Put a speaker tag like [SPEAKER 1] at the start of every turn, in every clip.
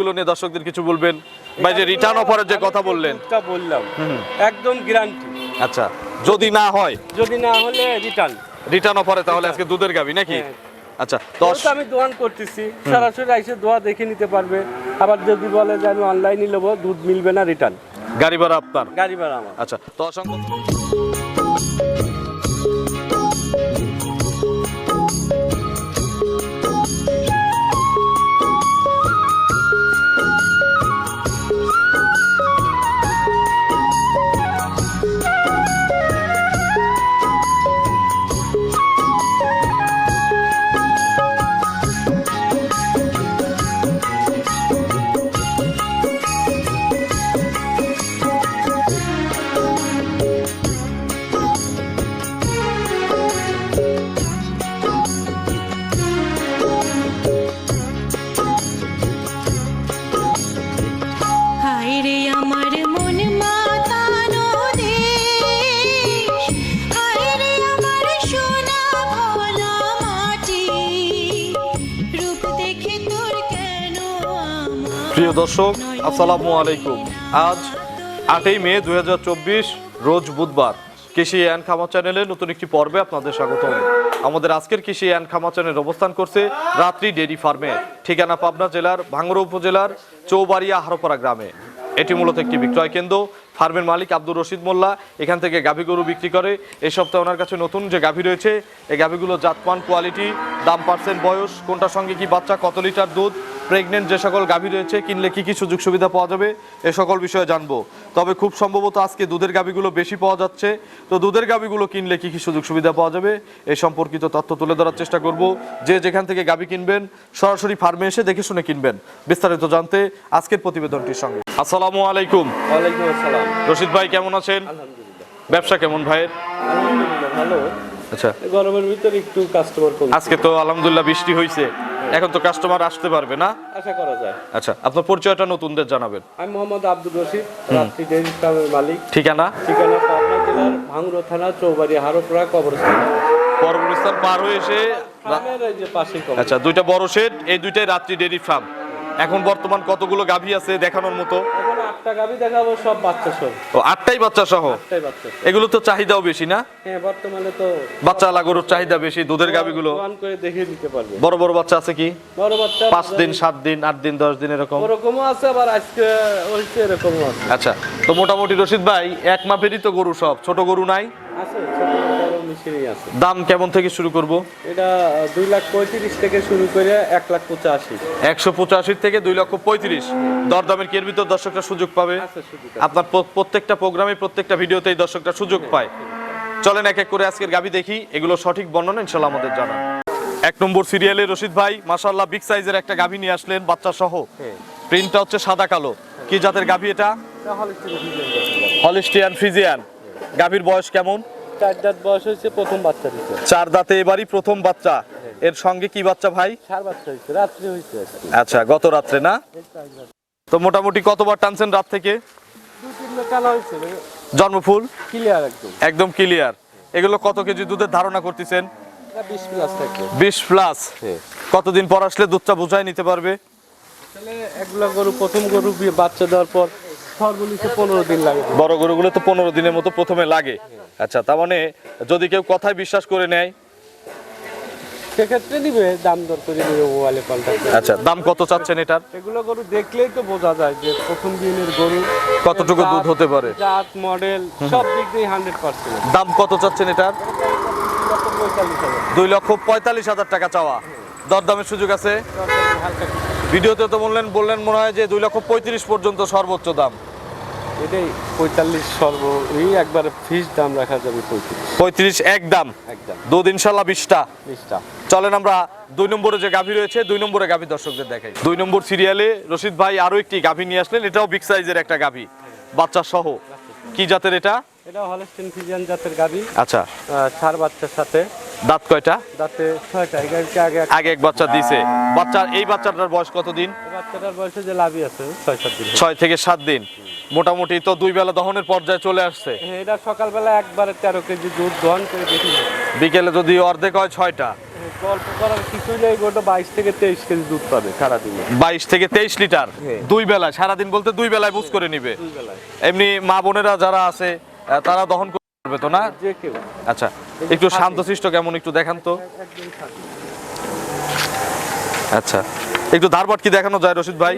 [SPEAKER 1] গুলো নিয়ে দর্শকদের কিছু বলবেন? ভাই যে রিটার্ন অফারের যে কথা বললেন।
[SPEAKER 2] বললাম একদম গ্যারান্টি
[SPEAKER 1] আচ্ছা যদি না হয়?
[SPEAKER 2] যদি না হলে রিটার্ন
[SPEAKER 1] রিটার্ন অফারে তাহলে আজকে দুধের গাবি নাকি?
[SPEAKER 2] হ্যাঁ।
[SPEAKER 1] আচ্ছা দশ
[SPEAKER 2] আমি দোয়ান করতেছি সরাসরি এসে দোয়া দেখে নিতে পারবে। আবার যদি বলে যে আমি অনলাইনে নেব দুধ মিলবে না রিটার্ন
[SPEAKER 1] গাড়ি ভাড়া আপনার?
[SPEAKER 2] গাড়ি ভাড়া আমার।
[SPEAKER 1] আচ্ছা তো অসংখ্য দর্শক, আসসালামু আলাইকুম। আজ আটই মে দু হাজার চব্বিশ, রোজ বুধবার কৃষি অ্যান্ড খামা চ্যানেলে নতুন একটি পর্বে আপনাদের স্বাগত আমাদের আজকের কৃষি অ্যান্ড খামা চ্যানেল অবস্থান করছে রাত্রি ডেরি ফার্মে, ঠিকানা পাবনা জেলার ভাঙ্গড়া উপজেলার চৌবাড়িয়া হারোপাড়া গ্রামে। এটি মূলত একটি বিক্রয় কেন্দ্র। ফার্মের মালিক আব্দুর রশিদ মোল্লা এখান থেকে গাভী গরু বিক্রি করে। এই সপ্তাহে ওনার কাছে নতুন যে গাভী রয়েছে এই গাভীগুলো জাতমান কোয়ালিটি দাম পার্সেন্ট বয়স, কোনটার সঙ্গে কি বাচ্চা, কত লিটার দুধ প্রেগনেন্ট যে সকল গাভী রয়েছে কিনলে কি কি সুযোগ সুবিধা পাওয়া যাবে এ সকল বিষয়ে জানব। তবে খুব সম্ভবত আজকে দুধের গাভীগুলো বেশি পাওয়া যাচ্ছে। তো দুধের গাভীগুলো কিনলে কি কি সুযোগ সুবিধা পাওয়া যাবে এই সম্পর্কিত তথ্য তুলে ধরার চেষ্টা করব। যে যেখান থেকে গাভী কিনবেন সরাসরি ফার্মে এসে দেখে শুনে কিনবেন। বিস্তারিত জানতে আজকের প্রতিবেদনটির সঙ্গে। আসসালামু আলাইকুম।
[SPEAKER 2] ওয়ালাইকুম আসসালাম।
[SPEAKER 1] রশিদ ভাই কেমন আছেন? ব্যবসা কেমন ভাইয়ের?
[SPEAKER 2] ভালো।
[SPEAKER 1] আচ্ছা।
[SPEAKER 2] গরমের ভিতরে একটু কাস্টমার কম।
[SPEAKER 1] আজকে তো আলহামদুলিল্লাহ বৃষ্টি হয়েছে এখন তো কাস্টমার আসতে পারবে না।
[SPEAKER 2] আশা করা যায়।
[SPEAKER 1] আচ্ছা আপনার পরিচয়টা নতুনদের জানাবেন।
[SPEAKER 2] আমি মোহাম্মদ আব্দুর রশিদ রাত্রি ডেইরি ফার্মের মালিক।
[SPEAKER 1] ঠিকানা?
[SPEAKER 2] ঠিকানা পাবনা জেলার ভাঙ্গুরা থানা চৌবাড়ি হারোপড়া কবরস্থান।
[SPEAKER 1] কবরস্থান পার হয়ে এসে আচ্ছা দুইটা বড় শেড এই দুইটাই রাত্রি ডেইরি ফার্ম। এখন বর্তমান কতগুলো গাভী আছে দেখানোর মতো?
[SPEAKER 2] আটটা গাবি দেখাবো সব বাচ্চা সব।
[SPEAKER 1] ও আটটাই বাচ্চা সহ?
[SPEAKER 2] আটটাই বাচ্চা
[SPEAKER 1] এগুলো তো চাহিদাও বেশি না?
[SPEAKER 2] হ্যাঁ বর্তমানে তো
[SPEAKER 1] বাচ্চা গরুর চাহিদা বেশি দুধের গাভীগুলো
[SPEAKER 2] দোয়ান করে দেখিয়ে দিতে পারবে।
[SPEAKER 1] বড় বড় বাচ্চা আছে কি?
[SPEAKER 2] বড় বাচ্চা
[SPEAKER 1] পাঁচ দিন সাত দিন আট দিন দশ দিন এরকম?
[SPEAKER 2] ওরকমও আছে আবার আজকে হয়েছে এরকমও আছে।
[SPEAKER 1] আচ্ছা তো মোটামুটি রশিদ ভাই এক মাপেরই তো গরু সব ছোট গরু নাই?
[SPEAKER 2] আছে আছে।
[SPEAKER 1] দাম কেমন থেকে শুরু করব?
[SPEAKER 2] এটা দুই লাখ পঁয়ত্রিশ থেকে শুরু করে এক লাখ পঁচাশি।
[SPEAKER 1] একশো পঁচাশি থেকে দুই লক্ষ পঁয়ত্রিশ। দরদামের কের ভিতর দর্শকরা সুযোগ পাবে? আপনার প্রত্যেকটা প্রোগ্রামে প্রত্যেকটা ভিডিওতেই দর্শকরা সুযোগ পায়। চলেন এক এক করে আজকের গাবি দেখি। এগুলো সঠিক বর্ণনা ইনশাল্লাহ আমাদের জানান। এক নম্বর সিরিয়ালে রশিদ ভাই মাশাল্লাহ বিগ সাইজের একটা গাভি নিয়ে আসলেন বাচ্চা সহ
[SPEAKER 2] হ্যাঁ।
[SPEAKER 1] প্রিন্টটা হচ্ছে সাদা কালো। কি জাতের গাভি এটা। হলিস্টিয়ান ফ্রিজিয়ান গাভির বয়স কেমন?
[SPEAKER 2] চার দাঁত বয়স হয়েছে প্রথম বাচ্চা দিচ্ছে
[SPEAKER 1] চার দাঁতে এবারই প্রথম বাচ্চা। এর সঙ্গে কি বাচ্চা ভাই?
[SPEAKER 2] সার বাচ্চা হয়েছে রাত্রে হয়েছে
[SPEAKER 1] আচ্ছা গত রাত্রে না?
[SPEAKER 2] চার।
[SPEAKER 1] তো মোটামুটি কতবার টানছেন রাত থেকে? জন্মফুল?
[SPEAKER 2] ক্লিয়ার একদম।
[SPEAKER 1] একদম ক্লিয়ার এগুলো কত কেজি দুধের ধারণা করতেছেন?
[SPEAKER 2] বিশ প্লাস হ্যাঁ।
[SPEAKER 1] কতদিন পর আসলে দুধটা বুঝাই নিতে পারবে?
[SPEAKER 2] তাহলে গরু প্রথম গরু বাচ্চা দেওয়ার পর সর্বনিম্ন পনেরো দিন লাগে।
[SPEAKER 1] বড় গরুগুলো তো পনেরো দিনের মতো প্রথমে লাগে। আচ্ছা তার মানে যদি কেউ কথায় বিশ্বাস করে নেয়?
[SPEAKER 2] সেক্ষেত্রে নিবে দাম দর করে নিবে মোবাইলে কন্ট্যাক্ট
[SPEAKER 1] আচ্ছা দাম কত চাচ্ছেন এটার?
[SPEAKER 2] এগুলো গরু দেখলেই তো বোঝা যায় যে প্রথম দিনের গরু।
[SPEAKER 1] কতটুকু দুধ হতে পারে?
[SPEAKER 2] জাত মডেল সব দিক দিয়ে হান্ড্রেড পার্সেন্ট
[SPEAKER 1] দাম কত চাচ্ছেন এটার? দুই লক্ষ পঁয়তাল্লিশ হাজার টাকা চাওয়া। দরদামের সুযোগ আছে? ভিডিওতে তো বললেন বললেন মনে হয় যে দুই লক্ষ পঁয়ত্রিশ পর্যন্ত সর্বোচ্চ দাম।
[SPEAKER 2] এটাই পঁয়তাল্লিশ সর্ব এই একবারে ফিস দাম রাখা যাবে পঁয়ত্রিশ।
[SPEAKER 1] পঁয়ত্রিশ এক দাম।
[SPEAKER 2] একদম।
[SPEAKER 1] দুধ ইনশাল্লাহ বিশটা।
[SPEAKER 2] বিশটা।
[SPEAKER 1] চলেন আমরা দুই নম্বরে যে গাভী রয়েছে দুই নম্বরে গাভী দর্শকদের দেখাই। দুই নম্বর সিরিয়ালে রশিদ ভাই আরও একটি গাভী নিয়ে আসলেন এটাও বিগ সাইজের একটা গাভী। বাচ্চা সহ। কি জাতের এটা?
[SPEAKER 2] এটা হলস্টেন ফিজিয়ান জাতের গাবি
[SPEAKER 1] আচ্ছা।
[SPEAKER 2] সার বাচ্চার সাথে।
[SPEAKER 1] দাঁত কয়টা?
[SPEAKER 2] দাঁতে ছয়টা আগে
[SPEAKER 1] আগে এক বাচ্চা দিছে। বাচ্চা এই বাচ্চাটার বয়স কতদিন?
[SPEAKER 2] এই বাচ্চাটার বয়সে যে লাভি আছে ছয় সাত দিন।
[SPEAKER 1] ছয় থেকে সাত দিন। মোটামুটি তো দুই বেলা দহনের পর্যায়ে চলে আসছে।
[SPEAKER 2] এটা সকালবেলা একবারে তেরো কেজি দুধ দহন করে দেখি
[SPEAKER 1] বিকেলে যদি অর্ধেক হয় ছয়টা।
[SPEAKER 2] বাইশ থেকে তেইশ কেজি দুধ পাবে সারাদিনে।
[SPEAKER 1] বাইশ থেকে তেইশ লিটার?
[SPEAKER 2] হ্যাঁ।
[SPEAKER 1] দুই বেলায়? সারাদিন বলতে দুই বেলায় বুঝ করে নিবে। এমনি মা বোনেরা যারা আছে তারা দহন করবে তো না? আচ্ছা। একটু শান্তশিষ্ট কেমন একটু দেখান তো। আচ্ছা একটু ধারবাট কি দেখানো যায় রশিদ ভাই?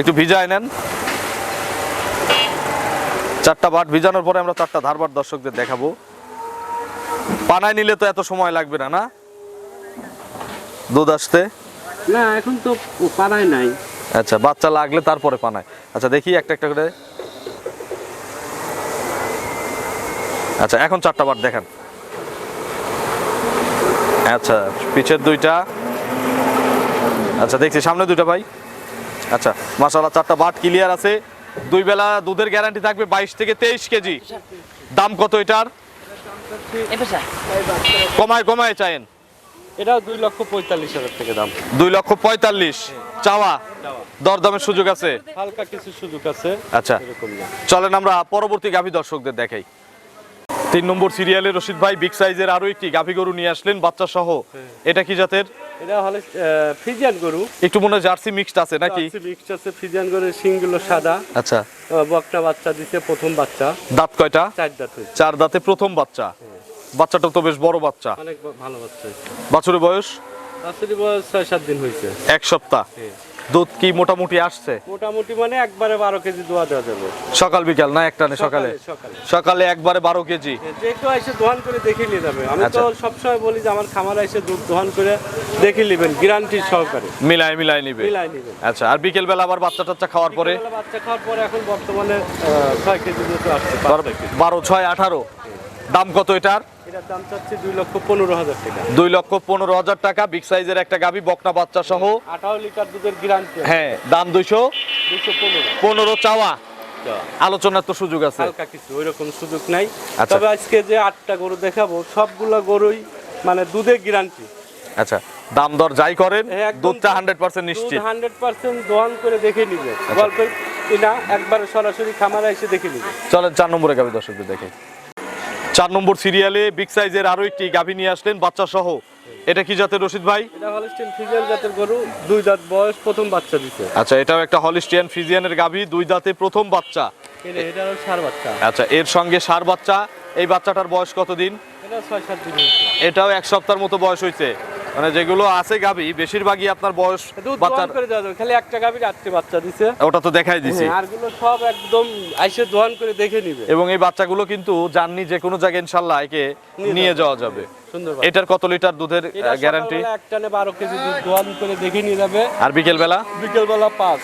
[SPEAKER 1] একটু ভিজায় নেন। চারটা বাট ভিজানোর পরে আমরা চারটা ধারবাট দর্শকদের দেখাবো। পানায় নিলে তো এত সময় লাগবে না না? দুধ আসতে?
[SPEAKER 2] না এখন তো পানায় নাই।
[SPEAKER 1] আচ্ছা বাচ্চা লাগলে তারপরে পানায়। আচ্ছা দেখি একটা একটা করে। আচ্ছা এখন চারটা বার দেখেন। আচ্ছা পিছের দুইটা। আচ্ছা দেখছি সামনে দুইটা ভাই। আচ্ছা মাসাল্লাহ চারটা বাট ক্লিয়ার আছে। দুই বেলা দুধের গ্যারান্টি থাকবে বাইশ থেকে তেইশ কেজি। দাম কত এটার? কমায় কমায় চাইন
[SPEAKER 2] এটা দুই লক্ষ পঁয়তাল্লিশ হাজার থেকে দাম।
[SPEAKER 1] দুই লক্ষ পঁয়তাল্লিশ। চাওয়া। দরদামের সুযোগ আছে?
[SPEAKER 2] হালকা কিছু সুযোগ আছে।
[SPEAKER 1] আচ্ছা চলেন আমরা পরবর্তী গাভী দর্শকদের দেখাই। তিন নম্বর সিরিয়ালে রশিদ ভাই বিগ সাইজের আরও একটি গাভী গরু নিয়ে আসলেন বাচ্চা সহ এটা কি জাতের?
[SPEAKER 2] এটা হলে ফিজিয়ান গরু।
[SPEAKER 1] একটু মনে হয় জার্সি মিক্সড আছে নাকি?
[SPEAKER 2] মিক্সড আছে ফিজিয়ান গরুর শিংগুলো সাদা।
[SPEAKER 1] আচ্ছা।
[SPEAKER 2] বকনা বাচ্চা দিছে প্রথম বাচ্চা।
[SPEAKER 1] দাঁত কয়টা?
[SPEAKER 2] চার দাঁত
[SPEAKER 1] চার দাঁতে প্রথম বাচ্চা। বাচ্চাটা তো বেশ বড় বাচ্চা।
[SPEAKER 2] অনেক ভালো বাচ্চা
[SPEAKER 1] বাছুরের বয়স?
[SPEAKER 2] বাচ্চাটি বয়স ছয় সাত দিন হয়েছে।
[SPEAKER 1] এক সপ্তাহ। দুধ কি মোটামুটি আসছে?
[SPEAKER 2] মোটামুটি মানে একবারে বারো কেজি দোয়া দেওয়া যাবে।
[SPEAKER 1] সকাল বিকাল না একটানে সকালে?
[SPEAKER 2] সকালে
[SPEAKER 1] সকালে। একবারে বারো কেজি।
[SPEAKER 2] যে কেউ এসে দোহান করে দেখে নিয়ে যাবে। আমি তো
[SPEAKER 1] আচ্ছা।
[SPEAKER 2] সবসময় বলি যে আমার খামারে এসে দুধ দোহান করে দেখে নেবেন গ্যারান্টি সহকারে।
[SPEAKER 1] মিলাই মিলাই নিবে।
[SPEAKER 2] মিলাই নেবেন
[SPEAKER 1] আচ্ছা আর বিকেল বেলা আবার বাচ্চা টাচ্চা খাওয়ার পরে?
[SPEAKER 2] বাচ্চা খাওয়ার পরে এখন বর্তমানে ছয় কেজি দুধ আসছে।
[SPEAKER 1] বারো ছয় আঠারো? দাম কত এটার?
[SPEAKER 2] দুই লক্ষ পনেরো হাজার টাকা।
[SPEAKER 1] বিগ সাইজের একটা বকনা বাচ্চা সহ।
[SPEAKER 2] আঠারো লিটার দুধের গ্যারান্টি
[SPEAKER 1] হ্যাঁ দাম দুইশো
[SPEAKER 2] পনেরো।
[SPEAKER 1] চাওয়া। আলোচনার তো সুযোগ আছে।
[SPEAKER 2] হালকা কিছু ওইরকম সুযোগ নাই।
[SPEAKER 1] আচ্ছা।
[SPEAKER 2] তবে আজকে যে আটটা গরু দেখাবো সবগুলো গরুই মানে দুধের গ্যারান্টি
[SPEAKER 1] আচ্ছা দাম দর যাই করেন দুধটা হান্ড্রেড পার্সেন্ট নিশ্চিত।
[SPEAKER 2] হান্ড্রেড পার্সেন্ট দোয়ান করে দেখে নিবে
[SPEAKER 1] আচ্ছা।
[SPEAKER 2] গল্প না একবারে সরাসরি খামারে এসে দেখে নিবে
[SPEAKER 1] চলেন চার নম্বরে গাভী দর্শকদের দেখে। চার নম্বর সিরিয়ালে বিগ সাইজের আরও একটি গাভী নিয়ে আসলেন বাচ্চা সহ এটা কি জাতের রশিদ ভাই?
[SPEAKER 2] এটা হলিস্টিয়ান ফ্রিজিয়ান জাতের গরু দুই দাঁত বয়স প্রথম বাচ্চা দিছে।
[SPEAKER 1] আচ্ছা এটাও একটা হলিস্টিয়ান ফ্রিজিয়ানের গাভী দুই দাঁতে প্রথম বাচ্চা।
[SPEAKER 2] এটা এটারও সার বাচ্চা।
[SPEAKER 1] আচ্ছা এর সঙ্গে সার বাচ্চা এই বাচ্চাটার বয়স কতদিন?
[SPEAKER 2] এটা ছয় সাত দিন
[SPEAKER 1] এটাও এক সপ্তাহের মতো বয়স হয়েছে। মানে যেগুলো আছে গাবি বেশিরভাগই আপনার বয়স
[SPEAKER 2] বাচ্চা করে দেওয়া যাবে। খালি একটা গাবি আটটি বাচ্চা দিছে।
[SPEAKER 1] ওটা তো দেখাই দিছি।
[SPEAKER 2] আরগুলো সব একদম আইসে দোয়ান করে দেখে নিবে।
[SPEAKER 1] এবং এই বাচ্চাগুলো কিন্তু জাননি যে কোনো জায়গায় ইনশাআল্লাহ একে
[SPEAKER 2] নিয়ে যাওয়া
[SPEAKER 1] যাবে। এটার কত লিটার দুধের গ্যারান্টি
[SPEAKER 2] একটানে বারো কেজি দুধ দোয়ান করে দেখে নিয়ে যাবে।
[SPEAKER 1] আর বিকেল বেলা
[SPEAKER 2] বিকেলবেলা পাঁচ।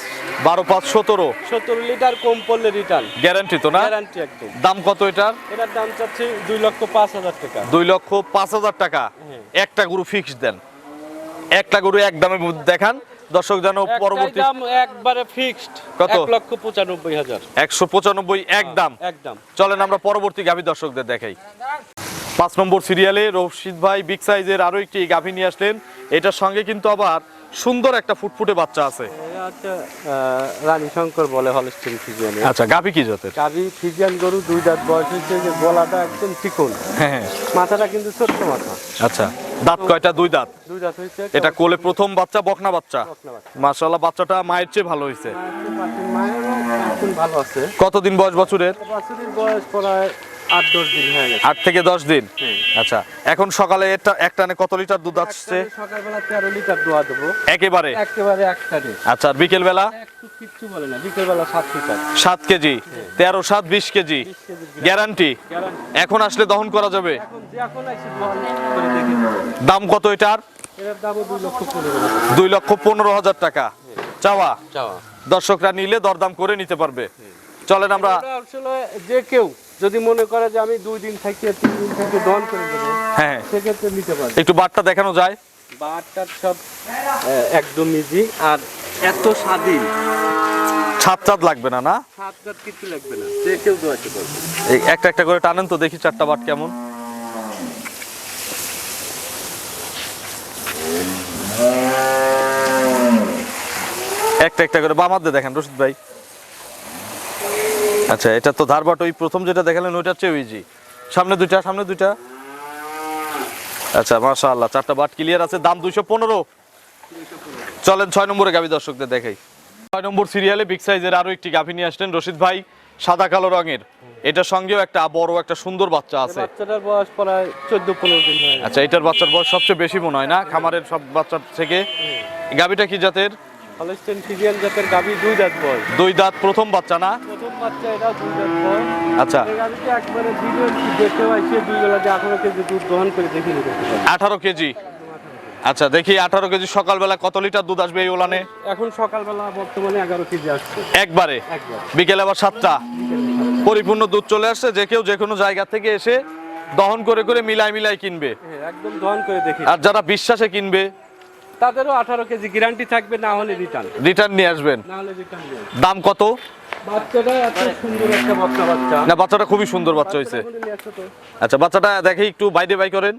[SPEAKER 1] বারো পাঁচ সতেরো?
[SPEAKER 2] সত্তর লিটার কম পড়লে রিটার্ন
[SPEAKER 1] গ্যারান্টি তো না?
[SPEAKER 2] গ্যারান্টি একদম।
[SPEAKER 1] দাম কত এটার?
[SPEAKER 2] এটার দাম চাচ্ছি দুই লক্ষ পাঁচ হাজার টাকা।
[SPEAKER 1] দুই লক্ষ পাঁচ হাজার টাকা।
[SPEAKER 2] হ্যাঁ।
[SPEAKER 1] একটা গরু ফিক্স দেন। একটা গরু এক দামে দেখান। দর্শক যেন পরবর্তী
[SPEAKER 2] দাম একবারে ফিক্সড
[SPEAKER 1] কত?
[SPEAKER 2] এক লক্ষ পঁচানব্বই হাজার।
[SPEAKER 1] একশো পঁচানব্বই এক দাম।
[SPEAKER 2] একদম
[SPEAKER 1] চলেন আমরা পরবর্তী গাভী দর্শকদের দেখাই। পাঁচ নম্বর সিরিয়ালে রশিদ ভাই বিগ সাইজের আরও একটি গাভী নিয়ে আসলেন। এটার সঙ্গে কিন্তু আবার সুন্দর একটা ফুটফুটে বাচ্চা আছে।
[SPEAKER 2] রানী শঙ্কর বলে হলস্টিন ফিজিয়ান
[SPEAKER 1] আচ্ছা গাভী কি জাতের?
[SPEAKER 2] গাভি ফিজিয়ান গরু দুই দাঁত বয়স হয়েছে যে গলাটা একদম চিকন।
[SPEAKER 1] হ্যাঁ হ্যাঁ।
[SPEAKER 2] মাথাটা কিন্তু ছোট্ট মাথা।
[SPEAKER 1] আচ্ছা দাঁত কয়টা? দুই দাঁত।
[SPEAKER 2] দুই দাঁত হয়েছে
[SPEAKER 1] এটা কোলে প্রথম বাচ্চা বকনা বাচ্চা। মাশাআল্লাহ বাচ্চাটা মায়ের চেয়ে ভালো হয়েছে।
[SPEAKER 2] ভালো আছে।
[SPEAKER 1] কতদিন বয়স বছরের?
[SPEAKER 2] বাছুরির বয়স প্রায় আট দশ দিন হয়ে গেছে।
[SPEAKER 1] আট থেকে দশ দিন। আচ্ছা এখন সকালে একটা একটানে কত লিটার দুধ আসছে?
[SPEAKER 2] সকালবেলা তেরো লিটার দোয়া দেবো।
[SPEAKER 1] একেবারে?
[SPEAKER 2] একেবারে একটানে
[SPEAKER 1] আচ্ছা আর বিকেল বেলা
[SPEAKER 2] কিচ্ছু বলে না বিকেলবেলা সাত লিটার।
[SPEAKER 1] সাত কেজি? তেরো সাত বিশ কেজি? গ্যারান্টি? এখন আসলে দহন করা যাবে। দাম কত এটার?
[SPEAKER 2] এটার দুই লক্ষ পনেরো হাজার।
[SPEAKER 1] দুই লক্ষ পনেরো হাজার টাকা। চাওয়া?
[SPEAKER 2] চাওয়া।
[SPEAKER 1] দর্শকরা নিলে দরদাম করে নিতে পারবে। চলেন আমরা
[SPEAKER 2] আসলে যে কেউ যদি মনে করে যে আমি দুই দিন থেকে তিন দিন থেকে দহন করে দেবো
[SPEAKER 1] হ্যাঁ
[SPEAKER 2] সেক্ষেত্রে নিতে পারবে।
[SPEAKER 1] একটু বাটটা দেখানো যায়।
[SPEAKER 2] বারটার সব একদম ইজি আর এত স্বাধীন।
[SPEAKER 1] ছাদ ছাদ লাগবে না না?
[SPEAKER 2] সাত রাত কিছু লাগবে না। যে কেউ দোয়াতে পারবে।
[SPEAKER 1] একটা একটা করে টানেন তো দেখি চারটা বাট কেমন। একটা একটা করে দিয়ে দেখেন রশিদ ভাই। আচ্ছা এটা তো ধারবাট ওই প্রথম যেটা দেখালেন ওইটার চেয়ে ইজি সামনে দুইটা সামনে দুইটা। আচ্ছা মাশাআল্লাহ চারটা বাট ক্লিয়ার আছে দাম দুইশো পনেরো। চলেন ছয় নম্বরে গাভী দর্শকদের দেখাই। ছয় নম্বর সিরিয়ালে বিগ সাইজের আরও একটি গাভী নিয়ে আসলেন রশিদ ভাই সাদা কালো রঙের। এটার সঙ্গেও একটা বড় একটা সুন্দর বাচ্চা আছে।
[SPEAKER 2] বাচ্চাটার বয়স প্রায় চোদ্দ পনেরো দিন
[SPEAKER 1] আচ্ছা এটার বাচ্চার বয়স সবচেয়ে বেশি মনে হয় না? খামারের সব বাচ্চার থেকে। গাভীটা কি জাতের?
[SPEAKER 2] হলস্টেন ফিজিয়ান জাতের গাভী দুই দাঁত বয়স।
[SPEAKER 1] দুই দাঁত প্রথম বাচ্চা না?
[SPEAKER 2] বাচ্চা এটা দুই দাঁত
[SPEAKER 1] আচ্ছা।
[SPEAKER 2] এই একবারে ভিডিও দেখতে পাইছে দুই বেলা যে আঠারো কেজি দুধ দহন করে দেখে
[SPEAKER 1] আঠারো কেজি? আচ্ছা দেখি আঠারো কেজি সকালবেলা কত লিটার দুধ আসবে এই ওলানে?
[SPEAKER 2] এখন সকালবেলা বর্তমানে এগারো কেজি আসছে।
[SPEAKER 1] একবারে? বিকেলে আবার সাতটা। পরিপূর্ণ দুধ চলে আসছে যে কেউ যে কোনো জায়গা থেকে এসে দহন করে করে মিলাই মিলাই কিনবে।
[SPEAKER 2] হ্যাঁ, একদম দহন করে দেখি
[SPEAKER 1] আর যারা বিশ্বাসে কিনবে
[SPEAKER 2] তাদেরও আঠারো কেজি গ্যারান্টি থাকবে না হলে রিটার্ন
[SPEAKER 1] রিটার্ন নিয়ে আসবেন।
[SPEAKER 2] না হলে রিটার্ন
[SPEAKER 1] দাম কত? না বাচ্চাটা খুবই সুন্দর বাচ্চা হয়েছে। আচ্ছা বাচ্চাটা দেখি একটু বাইরে বাই করেন।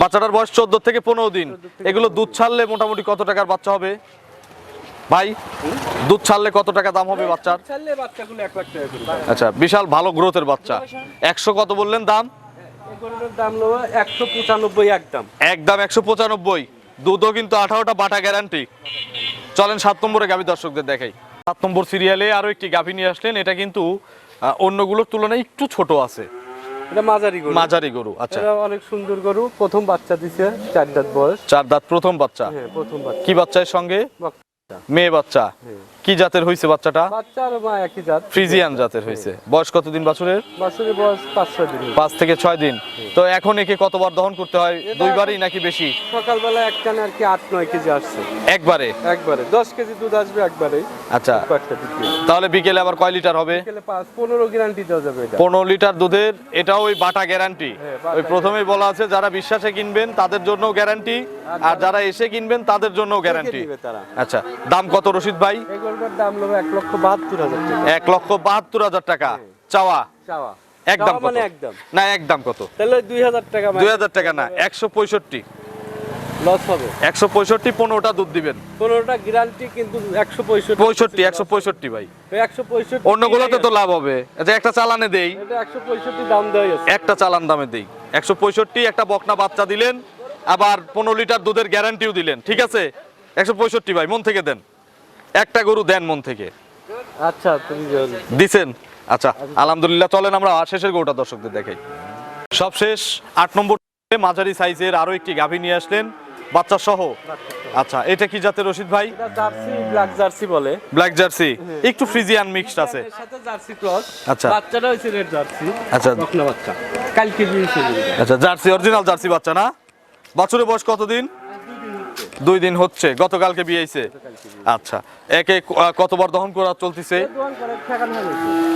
[SPEAKER 1] বাচ্চাটার বয়স চোদ্দ থেকে পনেরো দিন। এগুলো দুধ ছাড়লে মোটামুটি কত টাকার বাচ্চা হবে? ভাই দুধ ছাড়লে কত টাকা দাম হবে বাচ্চার? আচ্ছা বিশাল ভালো গ্রোথের বাচ্চা। একশো কত বললেন দাম?
[SPEAKER 2] দাম একশো পঁচানব্বই একদম
[SPEAKER 1] একদম একশো পঁচানব্বই। দুধও কিন্তু আঠারোটা বাটা গ্যারান্টি চলেন সাত নম্বরে গাভী দর্শকদের দেখাই। সাত নম্বর সিরিয়ালে আরও একটি গাভী নিয়ে আসলেন। এটা কিন্তু অন্যগুলোর তুলনায় একটু ছোট আছে।
[SPEAKER 2] এটা মাঝারি গরু।
[SPEAKER 1] মাঝারি গরু আচ্ছা।
[SPEAKER 2] এটা অনেক সুন্দর গরু। প্রথম বাচ্চা দিছে চার দাঁত বয়স।
[SPEAKER 1] চার দাঁত প্রথম বাচ্চা।
[SPEAKER 2] হ্যাঁ প্রথম বাচ্চা।
[SPEAKER 1] কি বাচ্চার সঙ্গে? মেয়ে বাচ্চা।
[SPEAKER 2] হ্যাঁ।
[SPEAKER 1] কি জাতের হয়েছে বাচ্চাটা?
[SPEAKER 2] বাচ্চা আর মা একই জাত।
[SPEAKER 1] ফ্রিজিয়ান জাতের হয়েছে বয়স কতদিন বাছুরের?
[SPEAKER 2] বাছুরের বয়স পাঁচ ছয় দিন
[SPEAKER 1] পাঁচ থেকে ছয় দিন। তো এখন একে কতবার দহন করতে হয়? দুইবারই নাকি বেশি?
[SPEAKER 2] সকালবেলা এক টানে আর কি আট নয় কেজি আসছে।
[SPEAKER 1] একবারে?
[SPEAKER 2] একবারে। দশ কেজি দুধ আসবে একবারে।
[SPEAKER 1] আচ্ছা। তাহলে বিকেলে আবার কয় লিটার হবে?
[SPEAKER 2] বিকেলে পাঁচ পনেরো গ্যারান্টি দেওয়া যাবে এটা।
[SPEAKER 1] পনেরো লিটার দুধের এটাও ওই বাটা গ্যারান্টি ওই প্রথমেই বলা আছে যারা বিশ্বাসে কিনবেন তাদের জন্য গ্যারান্টি আর যারা এসে কিনবেন তাদের জন্য গ্যারান্টি আচ্ছা দাম কত রশিদ ভাই?
[SPEAKER 2] গরুটার দাম এক লক্ষ বাহাত্তর হাজার টাকা।
[SPEAKER 1] এক লক্ষ বাহাত্তর হাজার টাকা। চাওয়া?
[SPEAKER 2] চাওয়া।
[SPEAKER 1] একদম
[SPEAKER 2] মানে একদম
[SPEAKER 1] না একদম কত?
[SPEAKER 2] তাহলে দুই হাজার টাকা
[SPEAKER 1] দুই হাজার টাকা না একশো পঁয়ষট্টি।
[SPEAKER 2] লস হবে।
[SPEAKER 1] একশো পঁয়ষট্টি পনেরোটা দুধ দিবেন।
[SPEAKER 2] পনেরোটা গ্যারান্টি কিন্তু একশো পঁয়ষট্টি
[SPEAKER 1] পঁয়ষট্টি একশো পঁয়ষট্টি ভাই।
[SPEAKER 2] একশো পঁয়ষট্টি
[SPEAKER 1] অন্যগুলোতে তো লাভ হবে। আচ্ছা একটা চালানে দেই।
[SPEAKER 2] একশো পঁয়ষট্টি দাম দেওয়া
[SPEAKER 1] একটা চালান দামে দেই। একশো পঁয়ষট্টি একটা বকনা বাচ্চা দিলেন আবার পনেরো লিটার দুধের গ্যারান্টিও দিলেন। ঠিক আছে? একশো পঁয়ষট্টি ভাই মন থেকে দেন। একটা গরু দেন মন থেকে।
[SPEAKER 2] আচ্ছা।
[SPEAKER 1] দিছেন? আচ্ছা আলহামদুলিল্লাহ চলেন আমরা শেষের গরুটা দর্শকদের দেখাই। সবশেষ আট নম্বর মাঝারি সাইজের আরও একটি গাভী নিয়ে আসলেন বাচ্চা সহ। আচ্ছা এটা কি জাতের রশিদ ভাই?
[SPEAKER 2] জার্সি ব্ল্যাক জার্সি বলে।
[SPEAKER 1] Black Jersey. একটু ফ্রিজিয়ান মিক্সড আছে।
[SPEAKER 2] সাথে জার্সি ক্রস।
[SPEAKER 1] আচ্ছা।
[SPEAKER 2] বাচ্চাটা হয়েছে রেড জার্সি
[SPEAKER 1] আচ্ছা।
[SPEAKER 2] বকনা বাচ্চা। কালকে
[SPEAKER 1] আচ্ছা জার্সি অরিজিনাল জার্সি বাচ্চা না? বাছুরের বয়স কতদিন? দুই দিন হচ্ছে গতকালকে বিয়েছে। আচ্ছা একে কতবার দহন করা চলতেছে?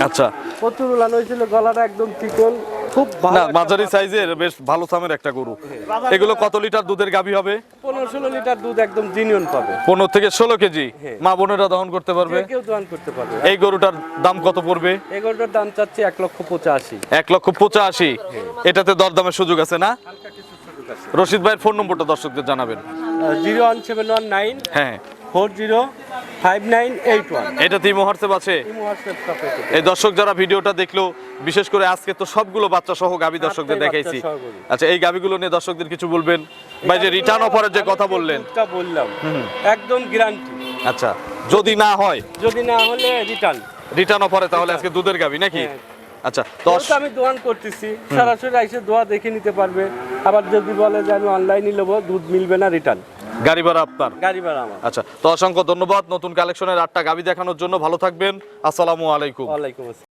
[SPEAKER 1] আচ্ছা।
[SPEAKER 2] প্রচুর উলান হয়েছিল গলাটা একদম চিকন খুব ভালো
[SPEAKER 1] না মাঝারি সাইজের বেশ ভালো সামের একটা গরু। এগুলো কত লিটার দুধের গাভী হবে?
[SPEAKER 2] পনেরো ষোলো লিটার দুধ একদম জিনিয়ন পাবে।
[SPEAKER 1] পনেরো থেকে ষোলো কেজি?
[SPEAKER 2] হ্যাঁ।
[SPEAKER 1] মা বোনেরা দহন করতে পারবে?
[SPEAKER 2] কেউ দোয়ান করতে পারবে।
[SPEAKER 1] এই গরুটার দাম কত পড়বে?
[SPEAKER 2] দাম চাচ্ছি লক্ষ পঁচাশি।
[SPEAKER 1] এক লক্ষ পঁচাশি। এটাতে দরদামের সুযোগ আছে না?
[SPEAKER 2] হালকা কিছু
[SPEAKER 1] রশিদ ভাইয়ের ফোন নম্বরটা দর্শকদের জানাবেন।
[SPEAKER 2] Zero one seven one nine
[SPEAKER 1] হ্যাঁ।
[SPEAKER 2] Four zero five nine eight one.
[SPEAKER 1] এটা তিমো হোয়াটসঅ্যাপ আছে।
[SPEAKER 2] ইমো হোয়াটসঅ্যাপ সাপোর্ট
[SPEAKER 1] এই দর্শক যারা ভিডিওটা দেখল বিশেষ করে আজকে তো সবগুলো বাচ্চা সহ গাভী দর্শকদের দেখাইছি। আচ্ছা এই গাভীগুলো নিয়ে দর্শকদের কিছু বলবেন? ভাই যে রিটার্ন অফারের যে কথা বললেন।
[SPEAKER 2] বললাম একদম গ্যারান্টি
[SPEAKER 1] আচ্ছা যদি না হয়?
[SPEAKER 2] যদি না হলে রিটার্ন
[SPEAKER 1] রিটার্ন অফারে তাহলে আজকে দুধের গাভী নাকি?
[SPEAKER 2] হ্যাঁ।
[SPEAKER 1] আচ্ছা দশ
[SPEAKER 2] আমি দোয়ান করতেছি সরাসরি এসে দোয়া দেখে নিতে পারবে। আবার যদি বলে যে আমি অনলাইনে নেব দুধ মিলবে না রিটার্ন
[SPEAKER 1] গাড়ি ভাড়া আপনার?
[SPEAKER 2] গাড়ি ভাড়া আমার।
[SPEAKER 1] আচ্ছা তো অসংখ্য ধন্যবাদ নতুন কালেকশনের আটটা গাভী দেখানোর জন্য। ভালো থাকবেন। আসসালামু আলাইকুম।
[SPEAKER 2] আসসালাম।